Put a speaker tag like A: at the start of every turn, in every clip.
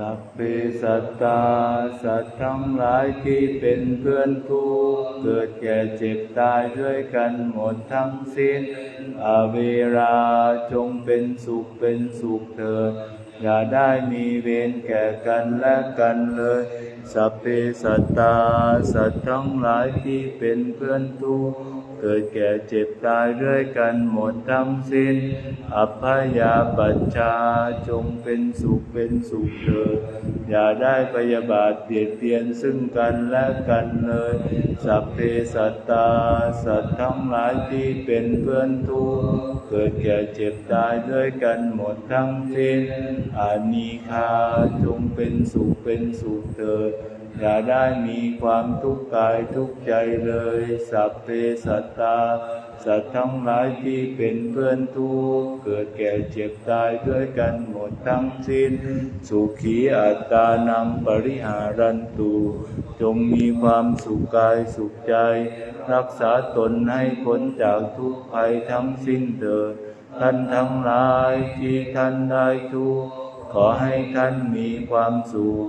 A: สัพเพสัตตาสัตว์ทั้งหลายที่เป็นเพื่อนทุกเกิดแก่เจ็บตายด้วยกันหมดทั้งสิ้น อเวราจงเป็นสุขเป็นสุขเถิดอย่าได้มีเวรแก่กันและกันเลย สัพเพสัตตาสัตว์ทั้งหลายที่เป็นเพื่อนทุก กิดแก่เจ็บตายด้วยกันหมดทั้งสิ้น อัพยาปัชชาจงเป็นสุขเป็นสุขเถิดอย่าได้พยาบาทเบียดเบียนซึ่งกันและกันเลย สัพเพสัตตา สัตว์ทั้งหลายที่เป็นเพื่อนทุกเกิดแก่เจ็บตายด้วยกันหมดทั้งสิ้นอานีคาจงเป็นสุขเป็นสุขเถิด อย่าได้มีความทุกข์กายทุกข์ใจเลย สัพเพสัตตา สัตว์ทั้งหลายที่เป็นเพื่อนทุกข์เกิดแก่เจ็บตายด้วยกันหมดทั้งสิ้น สุขีอัตตานังปริหารันตุ จงมีความสุขกายสุขใจ รักษาตนให้พ้นจากทุกภัยทั้งสิ้นเถิดท่านทั้งหลายที่ท่านได้ทุกข์ ขอให้ท่านมีความสุข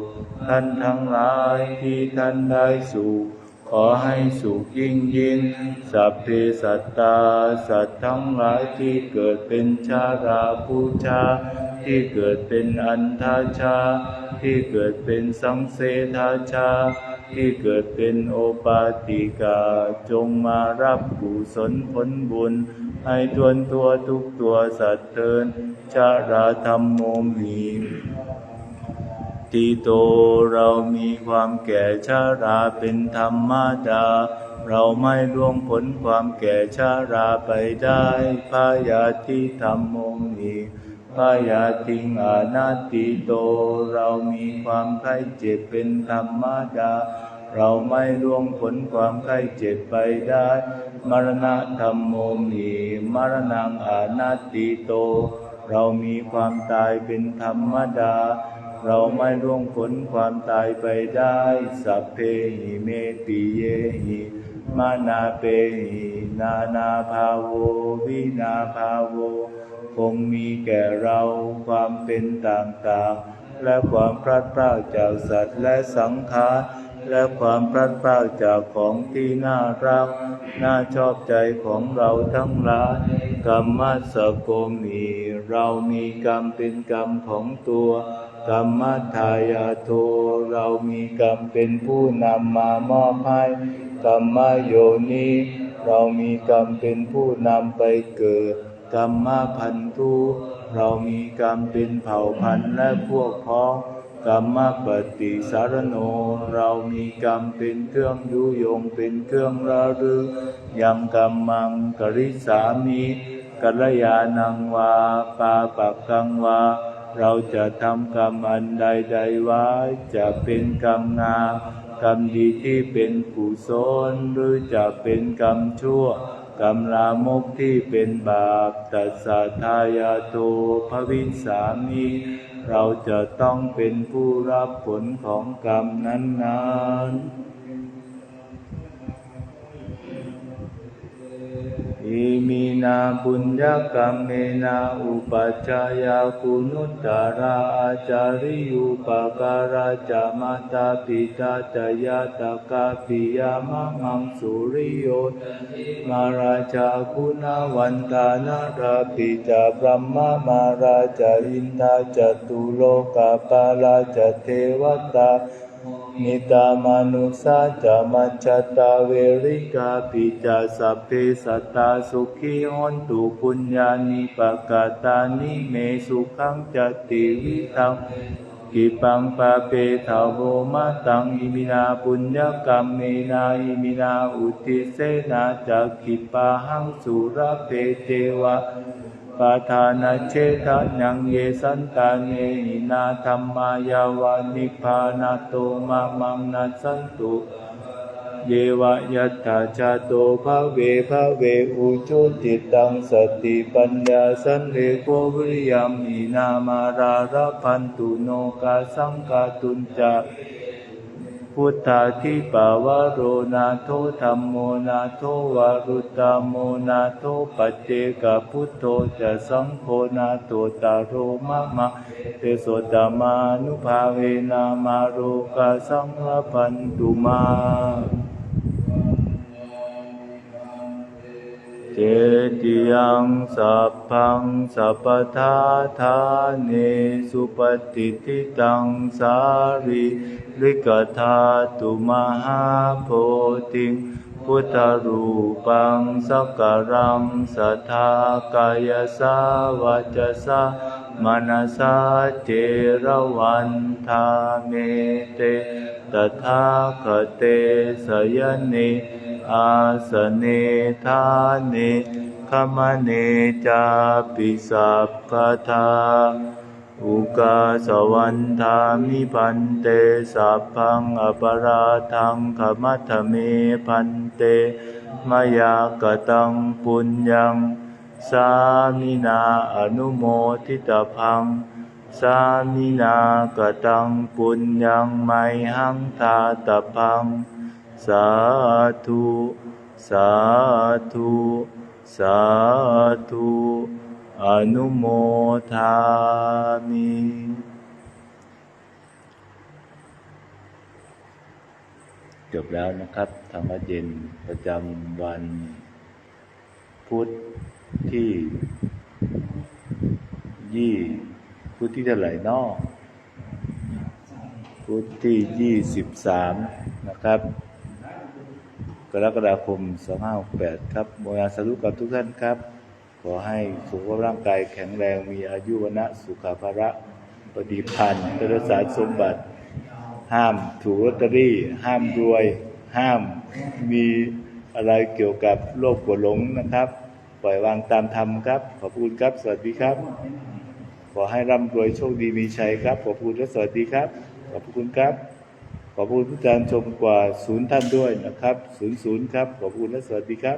A: ท่านทั้งหลายที่ท่านได้สุข ขอให้สุขยิ่งยิ่ง สัพเพสัตตา สัตว์ทั้งหลายที่เกิดเป็นชาราผู้ชา ที่เกิดเป็นอันทาชา ที่เกิดเป็นสังเสทาชา ที่เกิดเป็นโอปาติกา จงมารับกุศลผลบุญ ให้ทวนตัวทุกตัวสัตว์เทิน ชาราธรรมโมมีทีโตเรามีความแก่ชาราเป็นธรรมดา เราไม่ล่วงพ้นความแก่ชาราไปได้พายาทิธรรมโมมีพายาทิงอานาติโต เรามีความไข้เจ็บเป็นธรรมดา เราไม่ล่วงพ้นความไข้เจ็บไปได้ มรณะธรรมโมมีมรณังอานาติโต เรามีความตายเป็นธรรมดา เราไม่ร่วงพ้นความตายไปได้ สัพเพหิเมปิเยหิมานาเปหินานาภาโววินาภาโวคงมีแก่เราความเป็นต่างๆ และความพลัดพรากจากสัตว์และสังขาร และความพลัดพรากจากของที่น่ารัก น่าชอบใจของเราทั้งหลายกรรมสโกมีเรามีกรรมเป็นกรรมของตัวกรรมทายาโทเรามีกรรมเป็นผู้นำมามอบให้กรรมโยนีเรามีกรรมเป็นผู้นำไปเกิดกรรมพันธุเรามีกรรมเป็นเผ่าพันธุ์และพวกพ้อง กรรมปฏิสารโน เรามีกรรมเป็นเครื่องยุยงเป็นเครื่องระลึกยังกรรมังกริสามิกัลยาณังวาปาปักกังวา เราจะทำกรรมอันใดใดๆไว้จะเป็นกรรมงามกรรมดีที่เป็นกุศลหรือจะเป็นกรรมชั่วกรรมลามกที่เป็นบาปตัสสะทายาโตภวิสามิ เราจะต้องเป็นผู้รับผลของกรรมนั้นๆ นาบุญญกรรมเมนาอุปัชฌายาคุณุตตราอาจาริยุปการาจามาตาปิตาจายาตากาปิยามะมังสุริโยมาราชาคุณาวันตานาราปิจาพรหมมาราชาอินทาจตุโลกาปาราชเทวตา นิตามานุสาจามัจจตาเวริกาปิจาสัพเพสัตตาสุขีหนตุปุญญานิปกาตานิเมสุขังจติวิทังกิปังปะเปทาโวมาตังอิมินาปุญญกรรมเมนาอิมินาอุติเสนาจักขิปาหังสุรเพเทวะ ปทานเชทะยังเยสันตาเนหินาธรรมายาวานิพพานาโตมามังนาสันตุ เยวะยัตถาชาโตภะเวภะเวอุจุจิตังสติปัญญาสันเลโกวิริยมหินามาราระพันตุโนกาสังกาตุนจา พุทธาทิปาวโรนาโทธรรมโมนาโทวารุตตามโมนาโทปัจเจกพุทโธจะสังโฆนาโตตารโรมะมะเตโสตมานุภาเวนามาโรกาสังฆปันตุมา เจติยังสัพพังสัพพทาทาเนสุปฏิทิตังสาริริกธาตุมหาโพธิงพุทธรูปังสักการังสัทธากายสาวาจสามนสาเจรวันทาเมเตตถาคเตสยเน อาสเนทาเนขมเนจาปิสัพพทาอุกาสวันทามิพันเตสัพพังอปราทังขมัทเมพันเตมายากตังปุญญัง สามินาอนุโมทิตพัง สามินากตังปุญญังไมหังทาตพัง สาธุ สาธุ สาธุ อนุโมทามิจบแล้วนะครับ ธรรมเย็นประจำวัน พุธที่ยี่พุธที่เท่าไหร่นอพุธที่ยี่สิบสามนะครับ รกฎาคม 2568 ครับโมยาสาธุกับทุกท่านครับ ขอให้สุขภาพร่างกายแข็งแรง มีอายุวนะสุขภาระปฏิพันธ์เริญสารสมบัติ ห้ามถูกลอตเตอรี่ ห้ามรวย ห้ามมีอะไรเกี่ยวกับโลภกวดหลงนะครับ ปล่อยวางตามธรรมครับ ขอบคุณครับ สวัสดีครับ ขอให้ร่ำรวยโชคดีมีชัยครับ ขอบคุณและสวัสดีครับ ขอบคุณครับ ขอบคุณผู้การชมกว่าศูนย์ท่านด้วยนะครับศูนย์ศูนย์ครับ ขอบคุณและสวัสดีครับ